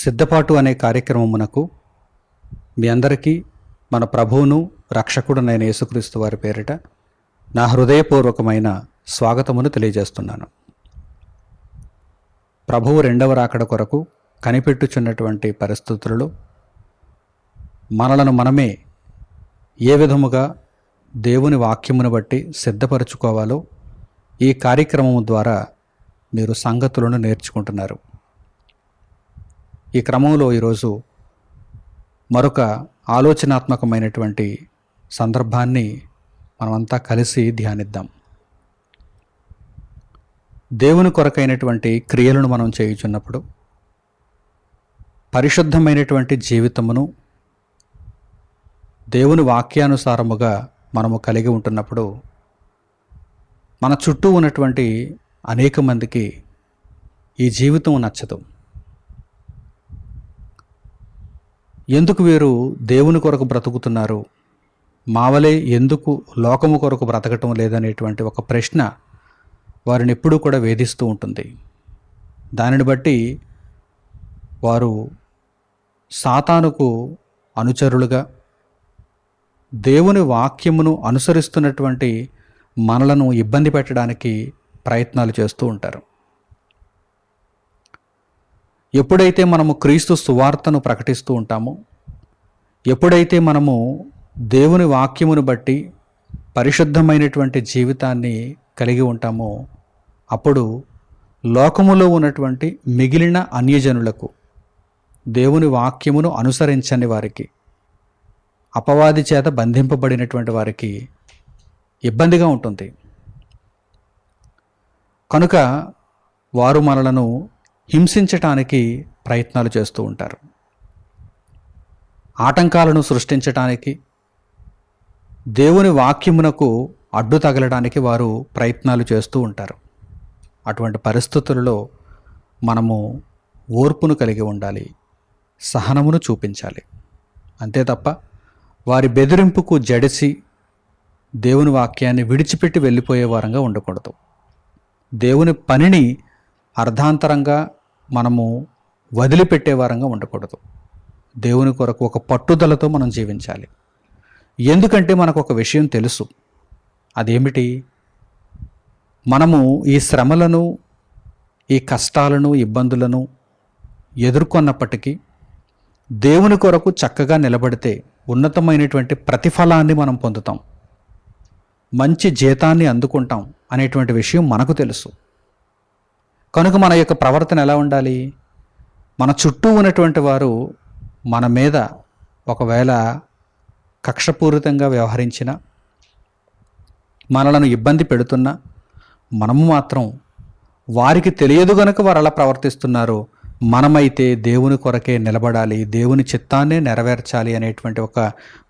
సిద్ధపాటు అనే కార్యక్రమమునకు మీ అందరికీ మన ప్రభువును రక్షకుడునైన యేసుక్రీస్తు వారి పేరిట నా హృదయపూర్వకమైన స్వాగతమును తెలియజేస్తున్నాను. ప్రభువు రెండవ రాకడ కొరకు కనిపెట్టుచున్నటువంటి పరిస్థితులలో మనలను మనమే ఏ విధముగా దేవుని వాక్యమును బట్టి సిద్ధపరచుకోవాలో ఈ కార్యక్రమము ద్వారా మీరు సంగతులను నేర్చుకుంటున్నారు. ఈ క్రమంలో ఈరోజు మరొక ఆలోచనాత్మకమైనటువంటి సందర్భాన్ని మనమంతా కలిసి ధ్యానిద్దాం. దేవుని కొరకైనటువంటి క్రియలను మనం చేయుచున్నప్పుడు పరిశుద్ధమైనటువంటి జీవితమును దేవుని వాక్యానుసారముగా మనము కలిగి ఉంటున్నప్పుడు మన చుట్టూ ఉన్నటువంటి అనేక మందికి ఈ జీవితం నచ్చదు. ఎందుకు వీరు దేవుని కొరకు బ్రతుకుతున్నారు? మావలే ఎందుకు లోకము కొరకు బ్రతకటం లేదనేటువంటి ఒక ప్రశ్న వారిని ఎప్పుడూ కూడా వేధిస్తూ ఉంటుంది. దానిని బట్టి వారు సాతానుకు అనుచరులుగా దేవుని వాక్యమును అనుసరిస్తున్నటువంటి మనలను ఇబ్బంది పెట్టడానికి ప్రయత్నాలు చేస్తూ ఉంటారు. ఎప్పుడైతే మనము క్రీస్తు సువార్తను ప్రకటిస్తూ ఉంటామో ఎప్పుడైతే మనము దేవుని వాక్యమును బట్టి పరిశుద్ధమైనటువంటి జీవితాన్ని కలిగి ఉంటామో అప్పుడు లోకములో ఉన్నటువంటి మిగిలిన అన్యజనులకు దేవుని వాక్యమును అనుసరించని వారికి అపవాది చేత బంధింపబడినటువంటి వారికి ఇబ్బందిగా ఉంటుంది. కనుక వారు మనలను హింసించటానికి ప్రయత్నాలు చేస్తూ ఉంటారు. ఆటంకాలను సృష్టించటానికి దేవుని వాక్యమునకు అడ్డు తగలడానికి వారు ప్రయత్నాలు చేస్తూ ఉంటారు. అటువంటి పరిస్థితులలో మనము ఓర్పును కలిగి ఉండాలి సహనమును చూపించాలి. అంతే తప్ప వారి బెదిరింపుకు జడిసి దేవుని వాక్యాన్ని విడిచిపెట్టి వెళ్ళిపోయే వారంగా ఉండకూడదు. దేవుని పనిని అర్ధాంతరంగా మనము వదిలిపెట్టే వారంగా ఉండకూడదు. దేవుని కొరకు ఒక పట్టుదలతో మనం జీవించాలి. ఎందుకంటే మనకు ఒక విషయం తెలుసు. అదేమిటి? మనము ఈ శ్రమలను ఈ కష్టాలను ఇబ్బందులను ఎదుర్కొన్నప్పటికీ దేవుని కొరకు చక్కగా నిలబడితే ఉన్నతమైనటువంటి ప్రతిఫలాన్ని మనం పొందుతాం. మంచి జీతాన్ని అందుకుంటాం అనేటువంటి విషయం మనకు తెలుసు. కనుక మన యొక్క ప్రవర్తన ఎలా ఉండాలి? మన చుట్టూ ఉన్నటువంటి వారు మన మీద ఒకవేళ కక్షపూరితంగా వ్యవహరించిన మనలను ఇబ్బంది పెడుతున్నా మనము మాత్రం వారికి తెలియదు గనుక వారు అలా ప్రవర్తిస్తున్నారు మనమైతే దేవుని కొరకే నిలబడాలి దేవుని చిత్తాన్నే నెరవేర్చాలి అనేటువంటి ఒక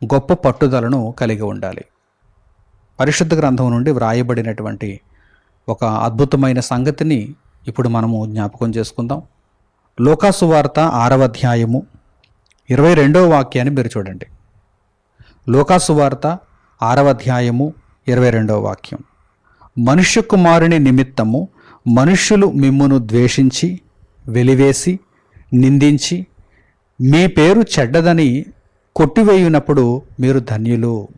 గొప్ప పట్టుదలను కలిగి ఉండాలి. పరిశుద్ధ గ్రంథం నుండి వ్రాయబడినటువంటి ఒక అద్భుతమైన సంగతిని ఇప్పుడు మనము జ్ఞాపకం చేసుకుందాం. లోకాసు వార్త ఆరవ అధ్యాయము ఇరవై రెండవ వాక్యాన్ని మీరు చూడండి. లోకాసు వార్త ఆరవ అధ్యాయము ఇరవై రెండవ వాక్యం. మనుష్య కుమారుని నిమిత్తము మనుష్యులు మిమ్మును ద్వేషించి వెలివేసి నిందించి మీ పేరు చెడ్డదని కొట్టివేయునప్పుడు మీరు ధన్యులు.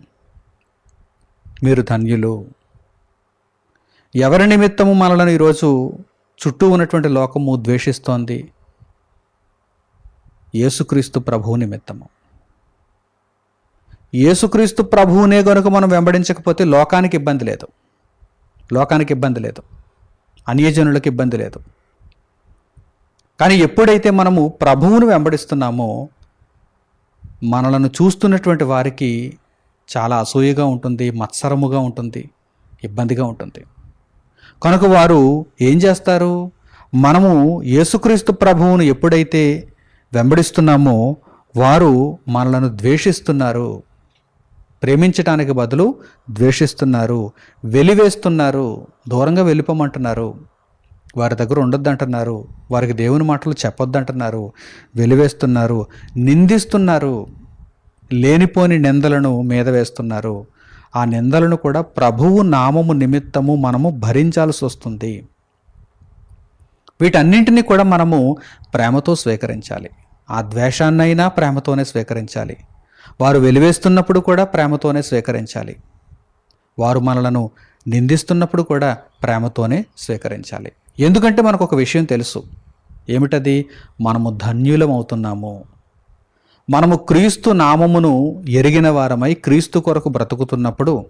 మీరు ధన్యులు. ఎవరి నిమిత్తము మనలను ఈరోజు చుట్టూ ఉన్నటువంటి లోకము ద్వేషిస్తోంది. యేసుక్రీస్తు ప్రభువు నిమిత్తము. యేసుక్రీస్తు ప్రభువునే గనుక మనం వెంబడించకపోతే లోకానికి ఇబ్బంది లేదు. లోకానికి ఇబ్బంది లేదు. అన్యజనులకు ఇబ్బంది లేదు. కానీ ఎప్పుడైతే మనము ప్రభువును వెంబడిస్తున్నామో మనలను చూస్తున్నటువంటి వారికి చాలా అసూయగా ఉంటుంది మత్సరముగా ఉంటుంది ఇబ్బందిగా ఉంటుంది. కనుక వారు ఏం చేస్తారు? మనము యేసుక్రీస్తు ప్రభువును ఎప్పుడైతే వెంబడిస్తున్నామో వారు మనలను ద్వేషిస్తున్నారు. ప్రేమించటానికి బదులు ద్వేషిస్తున్నారు. వెలివేస్తున్నారు. దూరంగా వెళ్ళిపోమంటున్నారు. వారి దగ్గర ఉండొద్దంటున్నారు. వారికి దేవుని మాటలు చెప్పొద్దంటున్నారు. వెలివేస్తున్నారు. నిందిస్తున్నారు. లేనిపోని నిందలను మీద వేస్తున్నారు. ఆ నిందలను కూడా ప్రభువు నామము నిమిత్తము మనము భరించాల్సి వస్తుంది. వీటన్నింటినీ కూడా మనము ప్రేమతో స్వీకరించాలి. ఆ ద్వేషాన్నైనా ప్రేమతోనే స్వీకరించాలి. వారు వెలివేస్తున్నప్పుడు కూడా ప్రేమతోనే స్వీకరించాలి. వారు మనలను నిందిస్తున్నప్పుడు కూడా ప్రేమతోనే స్వీకరించాలి. ఎందుకంటే మనకు ఒక విషయం తెలుసు. ఏమిటది? మనము ధన్యులం అవుతున్నాము. మనము క్రీస్తు నామమును ఎరిగిన వారమై క్రీస్తు కొరకు బ్రతుకుతున్నప్పుడు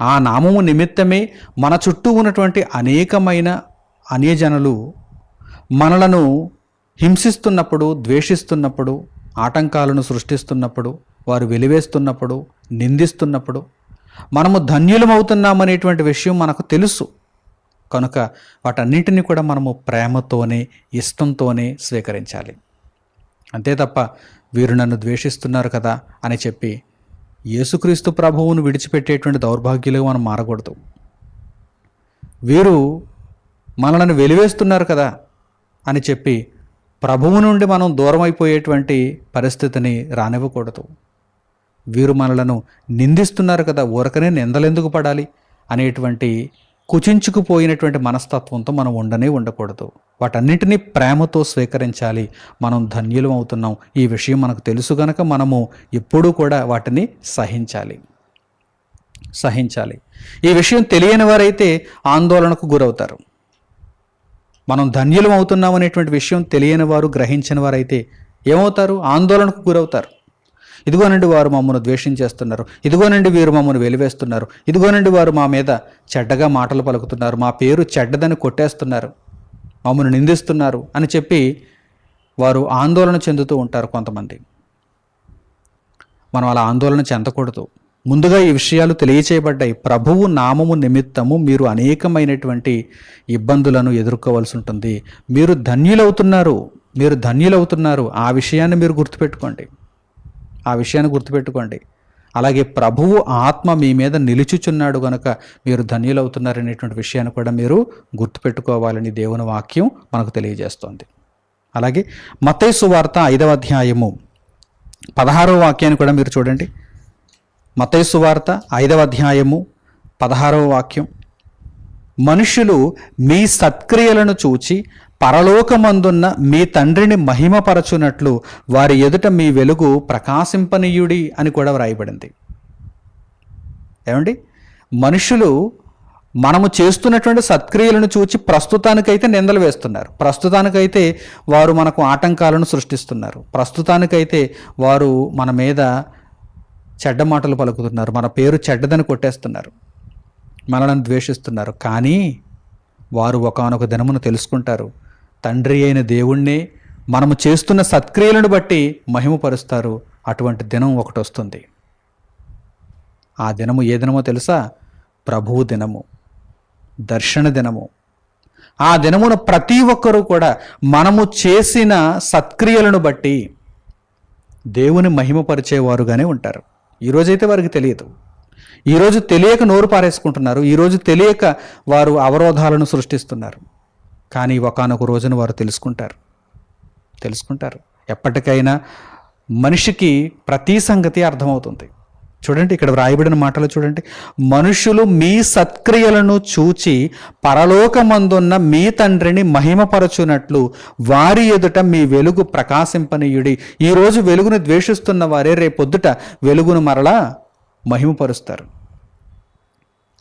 ఆ నామము నిమిత్తమే మన చుట్టూ ఉన్నటువంటి అనేకమైన అన్యజనులు మనలను హింసిస్తున్నప్పుడు ద్వేషిస్తున్నప్పుడు ఆటంకాలను సృష్టిస్తున్నప్పుడు వారు వెలివేస్తున్నప్పుడు నిందిస్తున్నప్పుడు మనము ధన్యులమవుతున్నామనేటువంటి విషయం మనకు తెలుసు. కనుక వాటన్నింటినీ కూడా మనము ప్రేమతోనే ఇష్టంతోనే స్వీకరించాలి. అంతే తప్ప వీరు నన్ను ద్వేషిస్తున్నారు కదా అని చెప్పి యేసుక్రీస్తు ప్రభువును విడిచిపెట్టేటువంటి దౌర్భాగ్యులుగా మనం మారకూడదు. వీరు మనలను వెలివేస్తున్నారు కదా అని చెప్పి ప్రభువు నుండి మనం దూరం అయిపోయేటువంటి పరిస్థితిని రానివ్వకూడదు. వీరు మనలను నిందిస్తున్నారు కదా ఊరకనే నిందలెందుకు పడాలి అనేటువంటి కుచించుకుపోయినటువంటి మనస్తత్వంతో మనం ఉండనే ఉండకూడదు. వాటన్నింటినీ ప్రేమతో స్వీకరించాలి. మనం ధన్యులం అవుతున్నాం. ఈ విషయం మనకు తెలుసు గనక మనము ఎప్పుడూ కూడా వాటిని సహించాలి. సహించాలి. ఈ విషయం తెలియని వారైతే ఆందోళనకు గురవుతారు. మనం ధన్యులం అవుతున్నాం అనేటువంటి విషయం తెలియని వారు గ్రహించిన వారైతే ఏమవుతారు? ఆందోళనకు గురవుతారు. ఇదిగోనండి వారు మమ్మల్ని ద్వేషించేస్తున్నారు. ఇదిగోనండి వీరు మమ్మల్ని వెలివేస్తున్నారు. ఇదిగోనండి వారు మా మీద చెడ్డగా మాటలు పలుకుతున్నారు. మా పేరు చెడ్డదని కొట్టేస్తున్నారు. మమ్మను నిందిస్తున్నారు అని చెప్పి వారు ఆందోళన చెందుతూ ఉంటారు కొంతమంది. మనం అలా ఆందోళన చెందకూడదు. ముందుగా ఈ విషయాలు తెలియచేయబడ్డాయి. ప్రభువు నామము నిమిత్తము మీరు అనేకమైనటువంటి ఇబ్బందులను ఎదుర్కోవాల్సి ఉంటుంది. మీరు ధన్యులవుతున్నారు. మీరు ధన్యులవుతున్నారు. ఆ విషయాన్ని మీరు గుర్తుపెట్టుకోండి. ఆ విషయాన్ని గుర్తుపెట్టుకోండి. అలాగే ప్రభువు ఆత్మ మీ మీద నిలుచుచున్నాడు గనుక మీరు ధన్యులవుతున్నారనేటువంటి విషయాన్ని కూడా మీరు గుర్తుపెట్టుకోవాలని దేవుని వాక్యం మనకు తెలియజేస్తోంది. అలాగే మతైసు వార్త ఐదవ అధ్యాయము పదహారవ వాక్యాన్ని కూడా మీరు చూడండి. మతైసు వార్త ఐదవ అధ్యాయము పదహారవ వాక్యం. మనుషులు మీ సత్క్రియలను చూచి పరలోకమందున్న మీ తండ్రిని మహిమపరచునట్లు వారి ఎదుట మీ వెలుగు ప్రకాశింపనీయుడి అని కూడా వ్రాయబడింది. ఏమండి? మనుషులు మనము చేస్తున్నటువంటి సత్క్రియలను చూచి ప్రస్తుతానికైతే నిందలు వేస్తున్నారు. ప్రస్తుతానికైతే వారు మనకు ఆటంకాలను సృష్టిస్తున్నారు. ప్రస్తుతానికైతే వారు మన మీద చెడ్డ మాటలు పలుకుతున్నారు. మన పేరు చెడ్డదని కొట్టేస్తున్నారు. మనలను ద్వేషిస్తున్నారు. కానీ వారు ఒకనొక దినమును తెలుసుకుంటారు. తండ్రి అయిన దేవుణ్ణే మనము చేస్తున్న సత్క్రియలను బట్టి మహిమపరుస్తారు. అటువంటి దినం ఒకటి వస్తుంది. ఆ దినము ఏ దినమో తెలుసా? ప్రభువు దినము. దర్శన దినము. ఆ దినమున ప్రతి ఒక్కరూ కూడా మనము చేసిన సత్క్రియలను బట్టి దేవుని మహిమపరిచేవారుగానే ఉంటారు. ఈరోజైతే వారికి తెలియదు. ఈరోజు తెలియక నోరు పారేసుకుంటున్నారు. ఈరోజు తెలియక వారు అవరోధాలను సృష్టిస్తున్నారు. కానీ ఒకనొక రోజున వారు తెలుసుకుంటారు. తెలుసుకుంటారు. ఎప్పటికైనా మనిషికి ప్రతి సంగతి అర్థమవుతుంది. చూడండి ఇక్కడ వ్రాయబడిన మాటలు చూడండి. మనుషులు మీ సత్క్రియలను చూచి పరలోకమందున్న మీ తండ్రిని మహిమపరచునట్లు వారి ఎదుట మీ వెలుగు ప్రకాశింపనీయుడి. ఈరోజు వెలుగును ద్వేషిస్తున్న వారే రేపొద్దుట వెలుగును మరలా మహిమపరుస్తారు.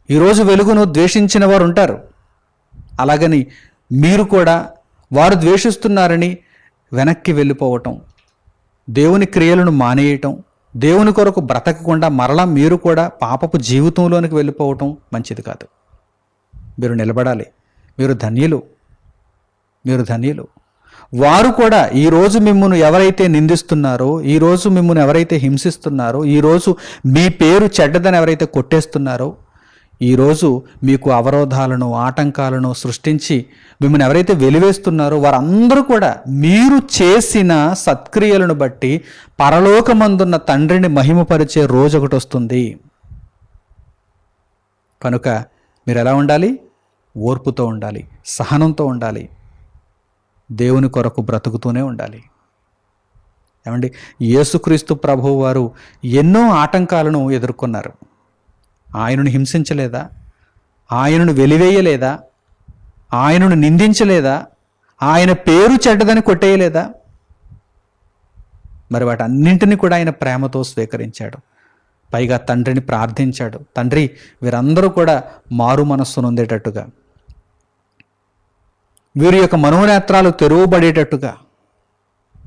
ఈరోజు వెలుగును ద్వేషించిన వారు ఉంటారు అలాగని మీరు కూడా వారు ద్వేషిస్తున్నారని వెనక్కి వెళ్ళిపోవటం దేవుని క్రియలను మానేయటం దేవుని కొరకు బ్రతకకుండా మరలా మీరు కూడా పాపపు జీవితంలోనికి వెళ్ళిపోవటం మంచిది కాదు. మీరు నిలబడాలి. మీరు ధన్యులు. మీరు ధన్యులు. వారు కూడా ఈరోజు మిమ్మల్ని ఎవరైతే నిందిస్తున్నారో ఈరోజు మిమ్మల్ని ఎవరైతే హింసిస్తున్నారో ఈరోజు మీ పేరు చెడ్డదని ఎవరైతే కొట్టేస్తున్నారో ఈరోజు మీకు అవరోధాలను ఆటంకాలను సృష్టించి మిమ్మల్ని ఎవరైతే వెలివేస్తున్నారో వారందరూ కూడా మీరు చేసిన సత్క్రియలను బట్టి పరలోకమందున్న తండ్రిని మహిమపరిచే రోజు ఒకటి వస్తుంది. కనుక మీరు ఎలా ఉండాలి? ఓర్పుతో ఉండాలి సహనంతో ఉండాలి దేవుని కొరకు బ్రతుకుతూనే ఉండాలి. ఏమండి? యేసుక్రీస్తు ప్రభువు వారు ఎన్నో ఆటంకాలను ఎదుర్కొన్నారు. ఆయనను హింసించలేదా? ఆయనను వెలివేయలేదా? ఆయనను నిందించలేదా? ఆయన పేరు చెడ్డదని కొట్టేయలేదా? మరి వాటన్నింటినీ కూడా ఆయన ప్రేమతో స్వీకరించాడు. పైగా తండ్రిని ప్రార్థించాడు. తండ్రి వీరందరూ కూడా మారు మనస్సు నొందేటట్టుగా వీరి యొక్క మనోనేత్రాలు తెరువబడేటట్టుగా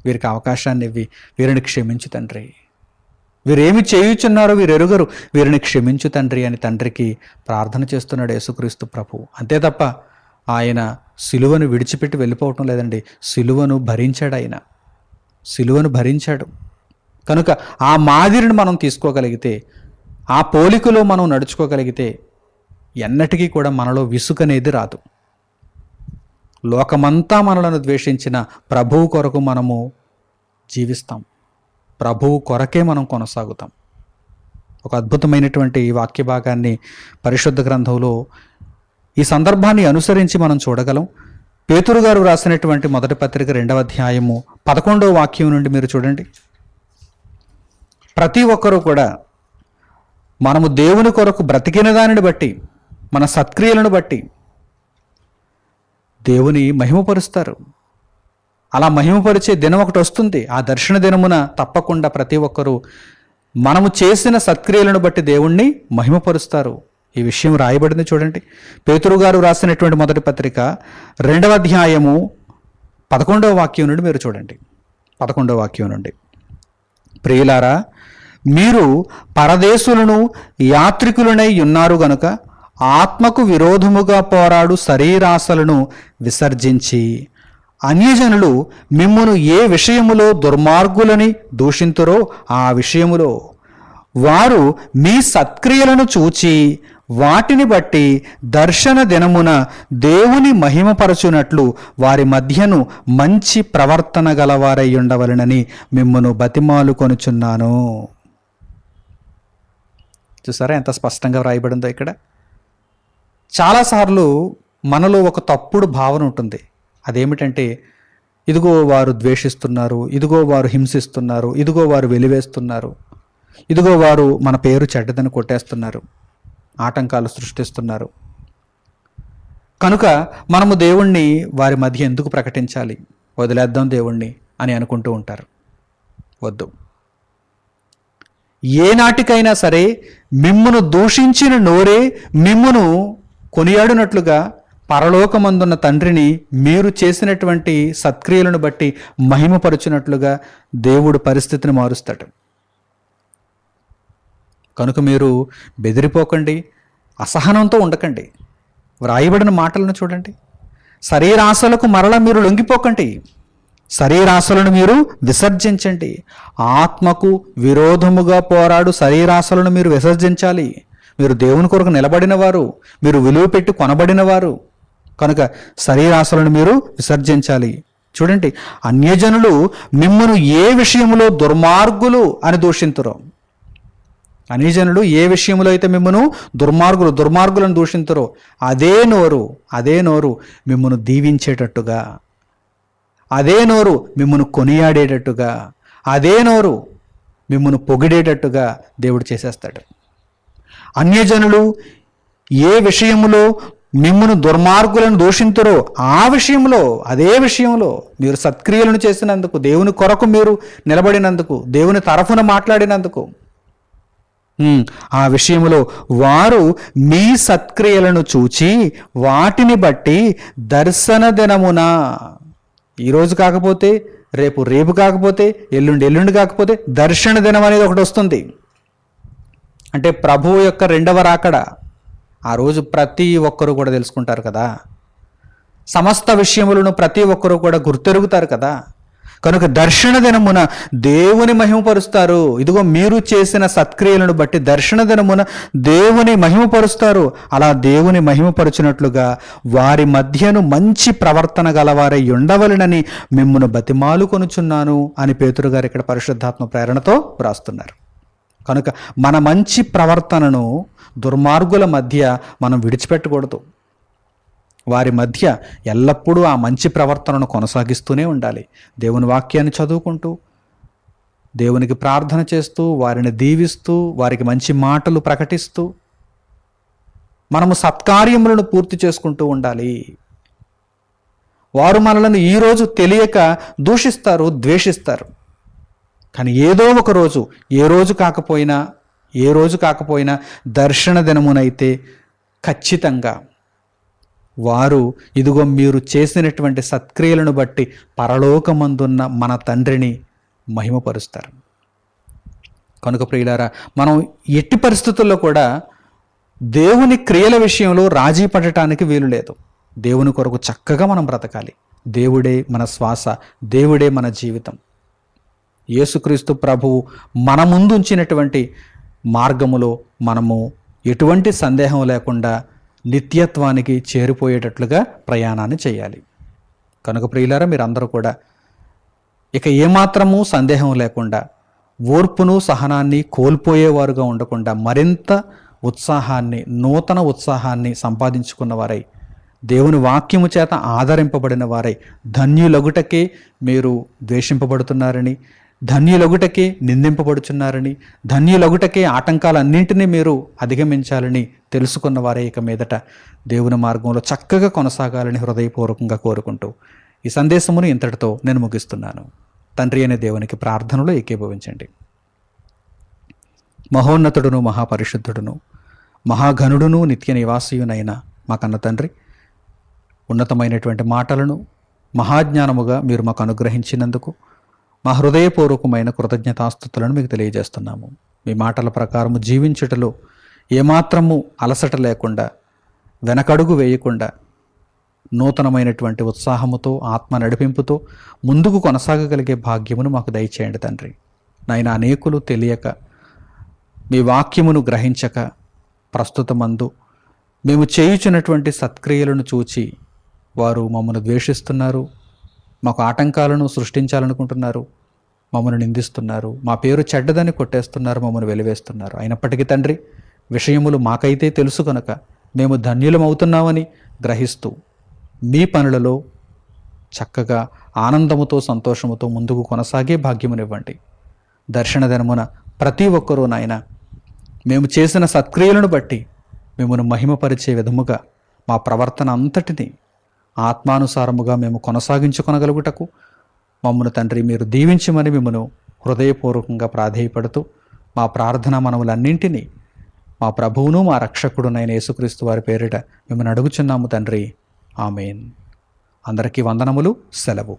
వీరికి అవకాశాన్ని ఇవ్వి. వీరిని క్షమించు తండ్రి. వీరేమి చేయుచున్నారో వీరు ఎరుగరు వీరిని క్షమించు తండ్రి అని తండ్రికి ప్రార్థన చేస్తున్నాడు యేసుక్రీస్తు ప్రభు. అంతే తప్ప ఆయన సిలువను విడిచిపెట్టి వెళ్ళిపోవటం లేదండి. సిలువను భరించాడు ఆయన. సిలువను భరించాడు. కనుక ఆ మాదిరిని మనం తీసుకోగలిగితే ఆ పోలికలో మనం నడుచుకోగలిగితే ఎన్నటికీ కూడా మనలో విసుకనేది రాదు. లోకమంతా మనలను ద్వేషించిన ప్రభువు కొరకు మనము జీవిస్తాం. ప్రభువు కొరకే మనం కొనసాగుతాం. ఒక అద్భుతమైనటువంటి వాక్య భాగాన్ని పరిశుద్ధ గ్రంథంలో ఈ సందర్భాన్ని అనుసరించి మనం చూడగలం. పేతురు గారు రాసినటువంటి మొదటి పత్రిక రెండవ అధ్యాయము పదకొండవ వాక్యం నుండి మీరు చూడండి. ప్రతి ఒక్కరూ కూడా మనము దేవుని కొరకు బ్రతికిన దానిని బట్టి మన సత్క్రియలను బట్టి దేవుని మహిమపరుస్తారు. అలా మహిమపరిచే దినం ఒకటి వస్తుంది. ఆ దర్శన దినమున తప్పకుండా ప్రతి ఒక్కరూ మనము చేసిన సత్క్రియలను బట్టి దేవుణ్ణి మహిమపరుస్తారు. ఈ విషయం రాయబడింది చూడండి. పేతురు గారు రాసినటువంటి మొదటి పత్రిక రెండవ అధ్యాయము పదకొండవ వాక్యం నుండి మీరు చూడండి. పదకొండవ వాక్యం నుండి. ప్రియులారా మీరు పరదేశులను యాత్రికులనై ఉన్నారు గనుక ఆత్మకు విరోధముగా పోరాడు శరీరాశలను విసర్జించి అన్యజనులు మిమ్మును ఏ విషయములో దుర్మార్గులని దూషింతురో ఆ విషయములో. వారు మీ సత్క్రియలను చూచి వాటిని బట్టి దర్శన దినమున దేవుని మహిమపరచునట్లు వారి మధ్యను మంచి ప్రవర్తన గలవారై ఉండవలనని మిమ్మను బతిమాలు కొనుచున్నాను చూసారా ఎంత స్పష్టంగా వ్రాయబడిందో ఇక్కడ? చాలాసార్లు మనలో ఒక తప్పుడు భావన ఉంటుంది. అదేమిటంటే ఇదిగో వారు ద్వేషిస్తున్నారు ఇదిగో వారు హింసిస్తున్నారు ఇదిగో వారు వెలివేస్తున్నారు ఇదిగో వారు మన పేరు చెడ్డదని కొట్టేస్తున్నారు ఆటంకాలు సృష్టిస్తున్నారు. కనుక మనము దేవుణ్ణి వారి మధ్య ఎందుకు ప్రకటించాలి? వదిలేద్దాం దేవుణ్ణి అని అనుకుంటూ ఉంటారు. వద్దు. ఏనాటికైనా సరే మిమ్మును దూషించిన నోరే మిమ్మును కొనియాడినట్లుగా పరలోకమందున్న తండ్రిని మీరు చేసినటువంటి సత్క్రియలను బట్టి మహిమపరుచున్నట్లుగా దేవుడు పరిస్థితిని మారుస్తాడు. కనుక మీరు బెదిరిపోకండి అసహనంతో ఉండకండి. వ్రాయబడిన మాటలను చూడండి. శరీరాశలకు మరల మీరు లొంగిపోకండి. శరీరాశలను మీరు విసర్జించండి. ఆత్మకు విరోధముగా పోరాడు శరీరాశలను మీరు విసర్జించాలి. మీరు దేవుని కొరకు నిలబడిన వారు మీరు విలువ పెట్టి కొనబడిన వారు కనుక శరీరాశలను మీరు విసర్జించాలి. చూడండి అన్యజనులు మిమ్మను ఏ విషయంలో దుర్మార్గులు అని దూషింతురో. అన్యజనులు ఏ విషయంలో అయితే మిమ్మను దుర్మార్గులు దుర్మార్గులను దూషింతురో అదే నోరు అదే నోరు మిమ్మను దీవించేటట్టుగా. అదే నోరు మిమ్మను కొనియాడేటట్టుగా. అదే నోరు మిమ్మను పొగిడేటట్టుగా దేవుడు చేసేస్తాడు. అన్యజనులు ఏ విషయములో మిమ్మును దుర్మార్గులను దూషింతురో. ఆ విషయంలో అదే విషయంలో మీరు సత్క్రియలను చేసినందుకు దేవుని కొరకు మీరు నిలబడినందుకు దేవుని తరఫున మాట్లాడినందుకు. ఆ విషయంలో వారు మీ సత్క్రియలను చూచి వాటిని బట్టి దర్శన దినమున ఈరోజు కాకపోతే రేపు రేపు కాకపోతే ఎల్లుండి ఎల్లుండి కాకపోతే దర్శన దినం అనేది ఒకటి వస్తుంది. అంటే ప్రభువు యొక్క రెండవ రాకడ. ఆ రోజు ప్రతి ఒక్కరూ కూడా తెలుసుకుంటారు కదా. సమస్త విషయములను ప్రతి ఒక్కరూ కూడా గుర్తెరుగుతారు కదా. కనుక దర్శన దినమున దేవుని మహిమపరుస్తారు. ఇదిగో మీరు చేసిన సత్క్రియలను బట్టి దర్శన దినమున దేవుని మహిమపరుస్తారు. అలా దేవుని మహిమపరుచినట్లుగా వారి మధ్యను మంచి ప్రవర్తన గలవారై ఉండవలనని మిమ్మును బతిమాలు కొనుచున్నాను అని పేతురు గారు ఇక్కడ పరిశుద్ధాత్మ ప్రేరణతో వ్రాస్తున్నారు. కనుక మన మంచి ప్రవర్తనను దుర్మార్గుల మధ్య మనం విడిచిపెట్టకూడదు. వారి మధ్య ఎల్లప్పుడూ ఆ మంచి ప్రవర్తనను కొనసాగిస్తూనే ఉండాలి. దేవుని వాక్యాన్ని చదువుకుంటూ దేవునికి ప్రార్థన చేస్తూ వారిని దీవిస్తూ వారికి మంచి మాటలు ప్రకటిస్తూ మనము సత్కార్యములను పూర్తి చేసుకుంటూ ఉండాలి. వారు మనలను ఈరోజు తెలియక దూషిస్తారు ద్వేషిస్తారు. కానీ ఏదో ఒక రోజు ఏ రోజు కాకపోయినా ఏ రోజు కాకపోయినా దర్శన దినమునైతే ఖచ్చితంగా వారు ఇదిగో మీరు చేసినటువంటి సత్క్రియలను బట్టి పరలోకమందున్న మన తండ్రిని మహిమపరుస్తారు. కనుక ప్రియులారా మనం ఎట్టి పరిస్థితుల్లో కూడా దేవుని క్రియల విషయంలో రాజీ పడటానికి వీలు లేదు. దేవుని కొరకు చక్కగా మనం బ్రతకాలి. దేవుడే మన శ్వాస దేవుడే మన జీవితం. యేసుక్రీస్తు ప్రభువు మన ముందుంచినటువంటి మార్గములో మనము ఎటువంటి సందేహం లేకుండా నిత్యత్వానికి చేరిపోయేటట్లుగా ప్రయాణాన్ని చేయాలి. కనుక ప్రియులారా మీరందరూ కూడా ఇక ఏమాత్రము సందేహం లేకుండా ఓర్పును సహనాన్ని కోల్పోయేవారుగా ఉండకుండా మరింత ఉత్సాహాన్ని నూతన ఉత్సాహాన్ని సంపాదించుకున్న వారై దేవుని వాక్యము చేత ఆదరింపబడిన వారై ధన్యులగుటకే మీరు ద్వేషింపబడుతున్నారని ధన్యులగుటకే నిందింపబడుచున్నారని ధన్యులగుటకే ఆటంకాలన్నింటినీ మీరు అధిగమించాలని తెలుసుకున్న వారే ఇక మీదట దేవుని మార్గంలో చక్కగా కొనసాగాలని హృదయపూర్వకంగా కోరుకుంటూ ఈ సందేశమును ఇంతటితో నేను ముగిస్తున్నాను. తండ్రి అనే దేవునికి ప్రార్థనలో ఏకీభవించండి. మహోన్నతుడును మహాపరిశుద్ధుడును మహాఘనుడును నిత్య నివాసియునైన మా కన్న తండ్రి ఉన్నతమైనటువంటి మాటలను మహాజ్ఞానముగా మీరు మాకు అనుగ్రహించినందుకు మా హృదయపూర్వకమైన కృతజ్ఞతాస్థుతులను మీకు తెలియజేస్తున్నాము. మీ మాటల ప్రకారము జీవించుటలో ఏమాత్రము అలసట లేకుండా వెనకడుగు వేయకుండా నూతనమైనటువంటి ఉత్సాహముతో ఆత్మ నడిపింపుతో ముందుకు కొనసాగగలిగే భాగ్యమును మాకు దయచేయండి తండ్రి. నాయన అనేకులు తెలియక మీ వాక్యమును గ్రహించక ప్రస్తుతమందు మేము చేయుచున్నటువంటి సత్క్రియలను చూచి వారు మమ్మల్ని ద్వేషిస్తున్నారు మాకు ఆటంకాలను సృష్టించాలనుకుంటున్నారు. మమ్మల్ని నిందిస్తున్నారు. మా పేరు చెడ్డదని కొట్టేస్తున్నారు మమ్మల్ని వెలివేస్తున్నారు. అయినప్పటికీ తండ్రి విషయములు మాకైతే తెలుసు కనుక మేము ధన్యులమవుతున్నామని గ్రహిస్తూ మీ పనులలో చక్కగా ఆనందముతో సంతోషముతో ముందుకు కొనసాగే భాగ్యమునివ్వండి. దర్శన దినమున ప్రతి ఒక్కరూ నాయన మేము చేసిన సత్క్రియలను బట్టి మిమ్మల్ని మహిమపరిచే విధముగా మా ప్రవర్తన అంతటిని ఆత్మానుసారముగా మేము కొనసాగించుకొనగలుగుటకు మమ్మను తండ్రి మీరు దీవించమని మిమ్మను హృదయపూర్వకంగా ప్రాధేయపడుతూ మా ప్రార్థన మనములన్నింటినీ మా ప్రభువును మా రక్షకుడునైన యేసుక్రీస్తు వారి పేరిట మిమ్మల్ని అడుగుచున్నాము తండ్రి. ఆమెన్. అందరికీ వందనములు సెలవు.